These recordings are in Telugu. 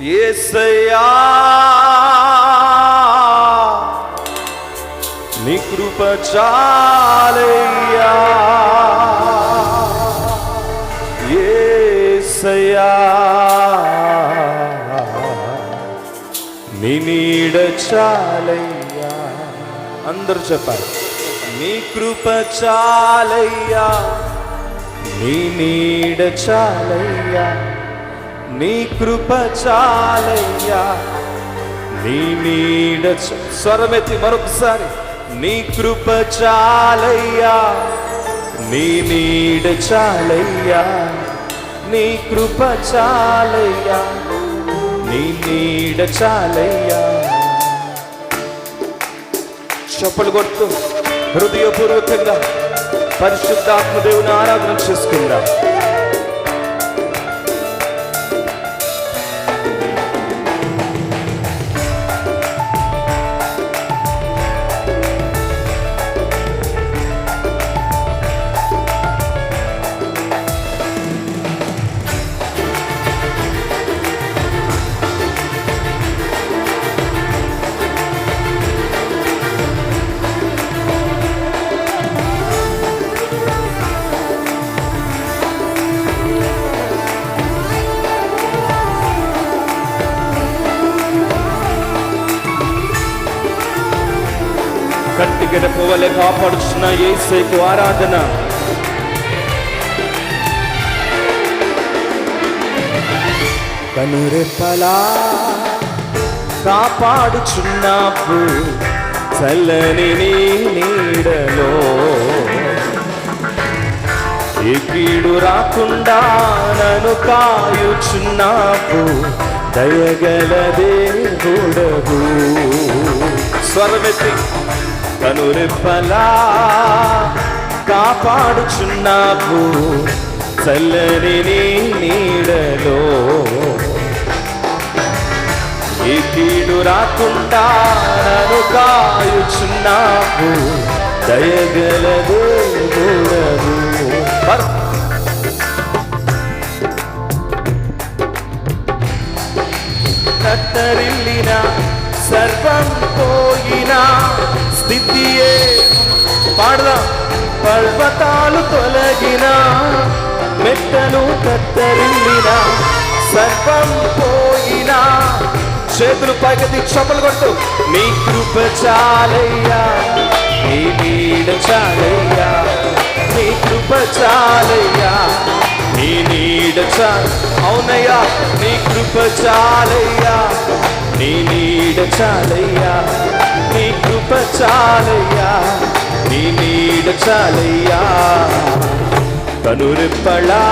ఏసయ్యా నీ కృప చాలయ్యా. ఏసయ్యా నీ నీడ చాలయ్యా. అందరూ చెప్పాలి నీ కృప చాలయ్యా నీ నీడ చాలయ్యా. నీ కృప చాలయ్యా. నీ నీడ స్వరమెత్తి మరొకసారి. నీ కృప చాలయ్యా. నీ నీడ చాలయ్యా. నీ కృప చాలయ్యా. నీ నీడ చాలయ్యా. చప్పలు కొడుతూ హృదయపూర్వకంగా పరిశుద్ధాత్మదేవుని ఆరాధన చేసుకుందాం. కట్టిగడ పువ్వలే కాపాడుచున్న ఏసేకు ఆరాధన. కనురెప్పలా కాపాడుచున్నావు చల్లని నీడలో. ఏ రాకుండా నన్ను కాయుచున్నావు దయగల దేవుడవు స్వరమెత్తి కనురెప్పలా కాపాడుచున్నావు. చల్లని నీ నీడలో ఈ కీడు రాకుండా నన్ను కాయుచున్నావు. దయగలదు కత్తరిల్లిన సర్వం పోయినా స్థితియే. పాడదాం. పర్వతాలు తొలగిన మెట్టను కత్తరిల్లిన సర్వం పోయిన. చేతులు పైకి చప్పలు కొడుతూ నీ కృప చాలయ్యా నీ నీడ చాలయ్యా నీ కృప చాలయ్యా నీ నీడ చాలు అవునయ్యా నీ కృప చాలయ్యా నీ నీడ చాలయ్యా నీ దీప చాలయ్యా నీ నీడ చాలయ్యా. కనురెప్పళా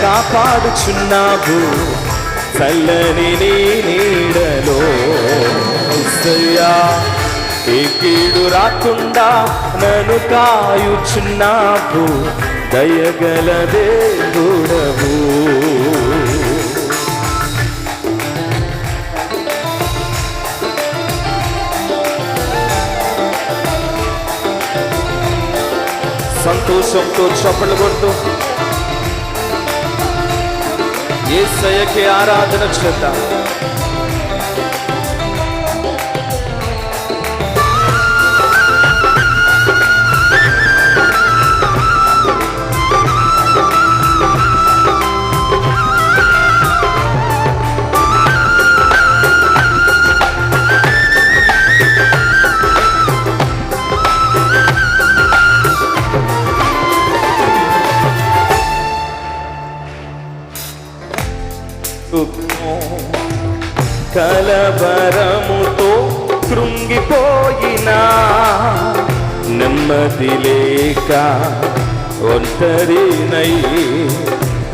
కాపాడుచున్నావు చల్లని నీ నీడలో. ఏ కీడు రాకుండా నన్ను కాయుచున్నావు దయగల దేవుడవు సంతోషంతో చప్పట్లు కొడుతూ. ఏ సయకి ఆరాధన చేద్దాం. నెమ్మది లేక ఒంటరినై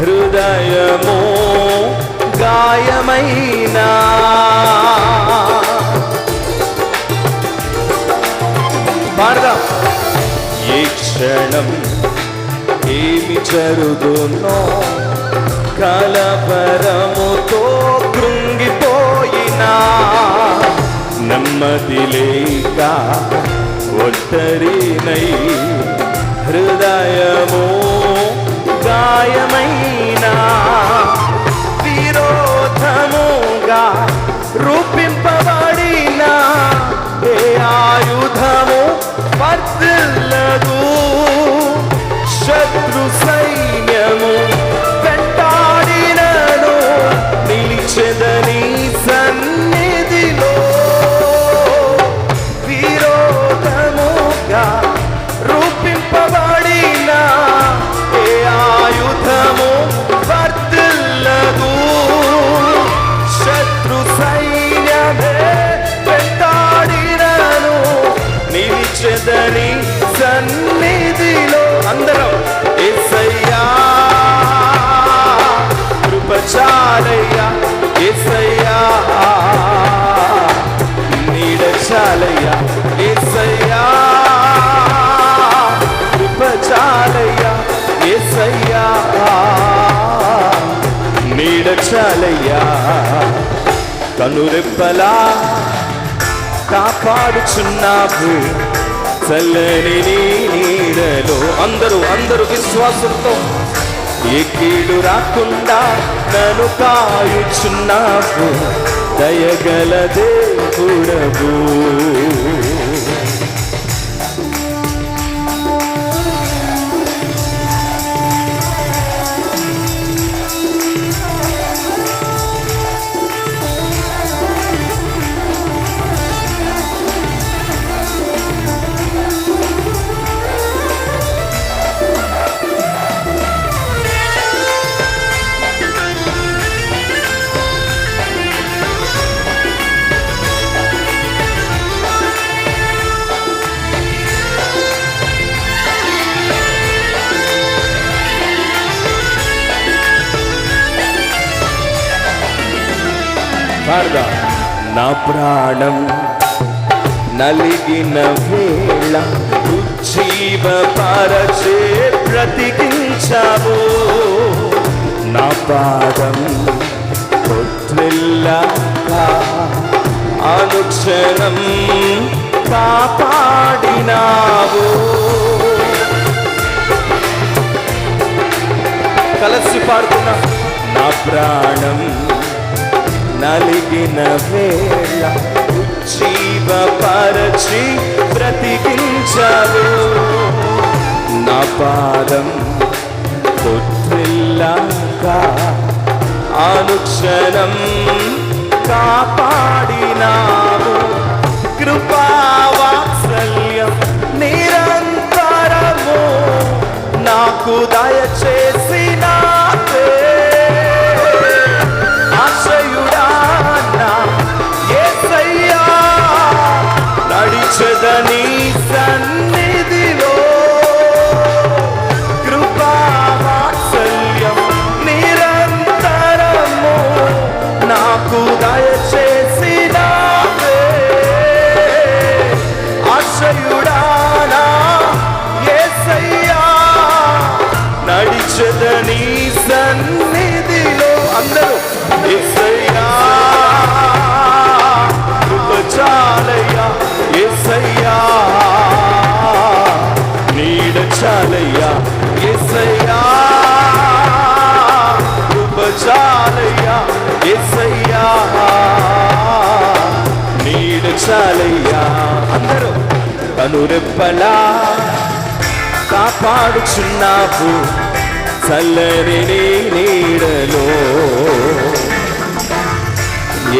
హృదయము గాయమైనా. పాడదాం ఏ క్షణం ఏమి జరుగునో కలపరముతో కృంగిపోయినా. నెమ్మది లేక ఒంటరినై హృదయము కృపచాలయ్యా ఏసయ్యా కృపచాలయ్యా ఏసయ్యా నీడచాలయ్యా కనురెప్పలా కాపాడుచున్నావు చల్లని నీడలో అందరూ అందరూ విశ్వాసంతో ఏ కీడు రాకుండా నన్ను కాయుచున్నావు దయగలదే దేవుడవు పాడదా నా ప్రాణం నలిగిన వేళ ఉజ్జీవ పరచే బ్రతికించావు నా పాదం అనుక్షణం కాపాడినావు. కలసి పాడుతున్నా. నా ప్రాణం నలిగిన వేళ జీవ పరచి బ్రతికించావు. నా పాదం కొట్టిల్లాక అనుక్షణం కాపాడినావు. కృపా కనురెప్పలా కాపాడుచున్నావు చల్లని నీడలో.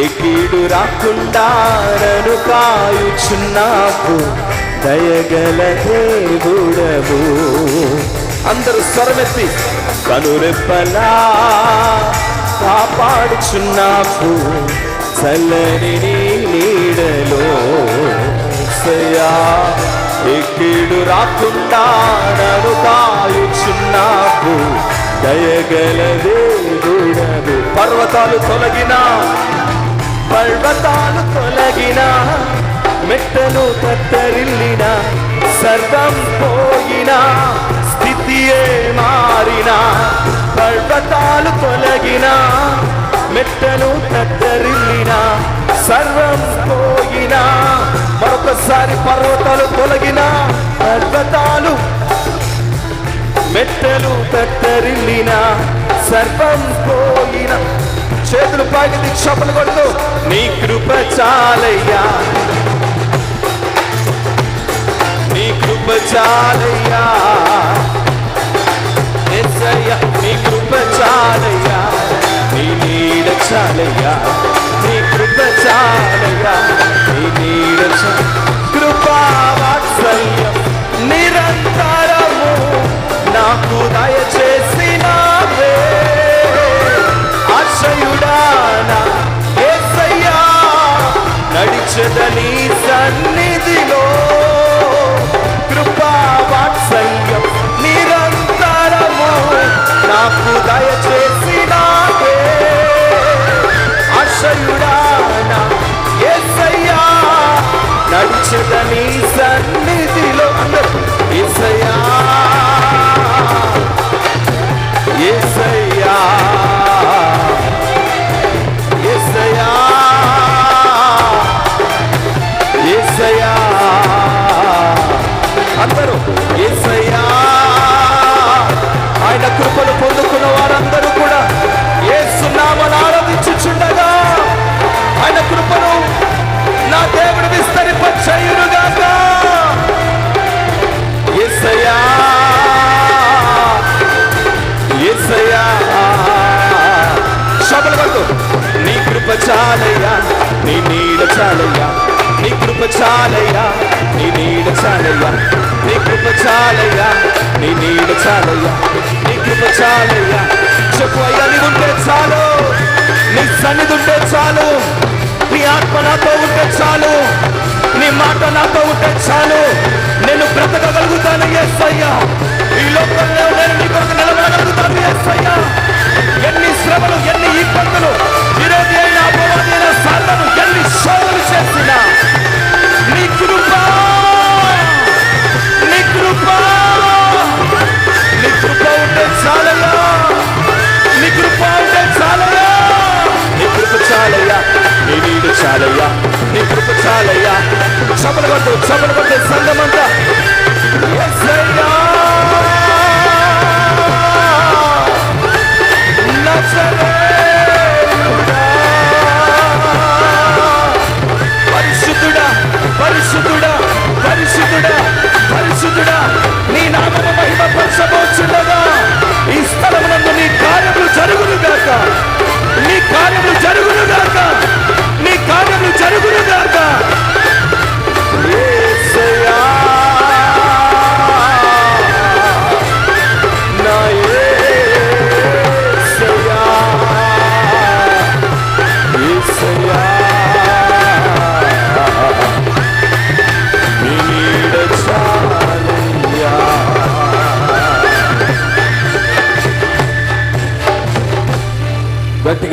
ఎకీడు కీడు రాకుండా నన్ను కాయుచున్నావు దయగల దేవుడవు. అందరూ స్వరమెత్తి కనురెప్పలా కాపాడుచున్నావు చల్లని నీడలో. సయా ఎక్కిడు రాకుండా నన్ను కాయుచున్నాకు దయగల పర్వతాలు తొలగినా పర్వతాలు తొలగినా మెట్టలు తత్తరిల్లిన సర్వం పోయిన స్థితియే మారిన పర్వతాలు తొలగిన మెట్టలు తత్తరిల్లిన సర్వం పోయిన. మరొకసారి పర్వతాలు తొలగిన మెట్టలు తత్తరిల్లిన సర్వం పోయిన. చేతులు పాకి దిక్షపలు కొడుతూ నీ కృప చాలయ్యా. నీ కృప చాలయ్యా. నీ కృప చాలయ్యా. నీ నీడ చాలయ్యా. నీ కృప చాలయ్యా. నీ చాలయ్యా. నీ కృప చాలయ్యా. చెప్పు అయ్యా నీ ఉంటే చాలు. నీ సన్నిధి ఉంటే చాలు. నీ ఆత్మ నాతో ఉంటే చాలు. నీ మాట నాతో ఉంటే చాలు. నేను బ్రతకగలుగుతాను ఎస్ అయ్యా ఈ లోకంలో నేను నీ కొరకు నిలబడగలుగుతాను ఎస్ అయ్యా ఎన్ని శ్రమలు ఎన్ని ఇబ్బందులు విరోధి అయిన అపవాదైన అయిన సాధను ఎన్ని శోధలు చేసినా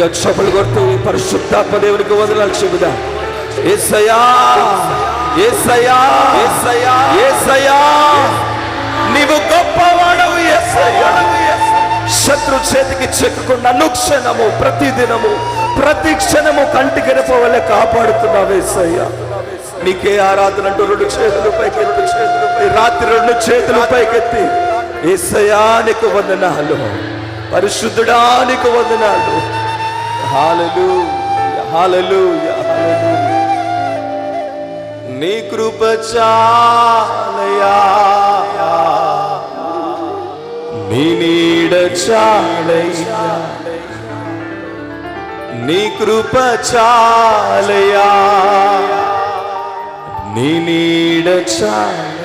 గట్టిగా కొడుతూ ఈ పరిశుద్ధాత్మ దేవునికి వదలాలి చెబుదా. ఏసయా ఏసయా ఏసయా ఏసయా నీవు గొప్పవాడవు ఏసయ్యా. శత్రు చేతికి చెక్కకుండా అనుక్షణము ప్రతి దినము ప్రతి క్షణము కంటి రెప్పవలే కాపాడుతున్నావు ఏసయ్యా. నీకే ఆరాధన అంటూ రెండు చేతులు పైకెత్తి చేతులు రాత్రి రెండు చేతులు పైకెత్తి. ఏసయ్యా నీకు వందనాలు. పరిశుద్ధుడా నీకు వందనాలు. నీ కృప చాలయా నీ నీడ చాలయ్యా నీ కృప చాలయా నీ నీడ చాలయ్యా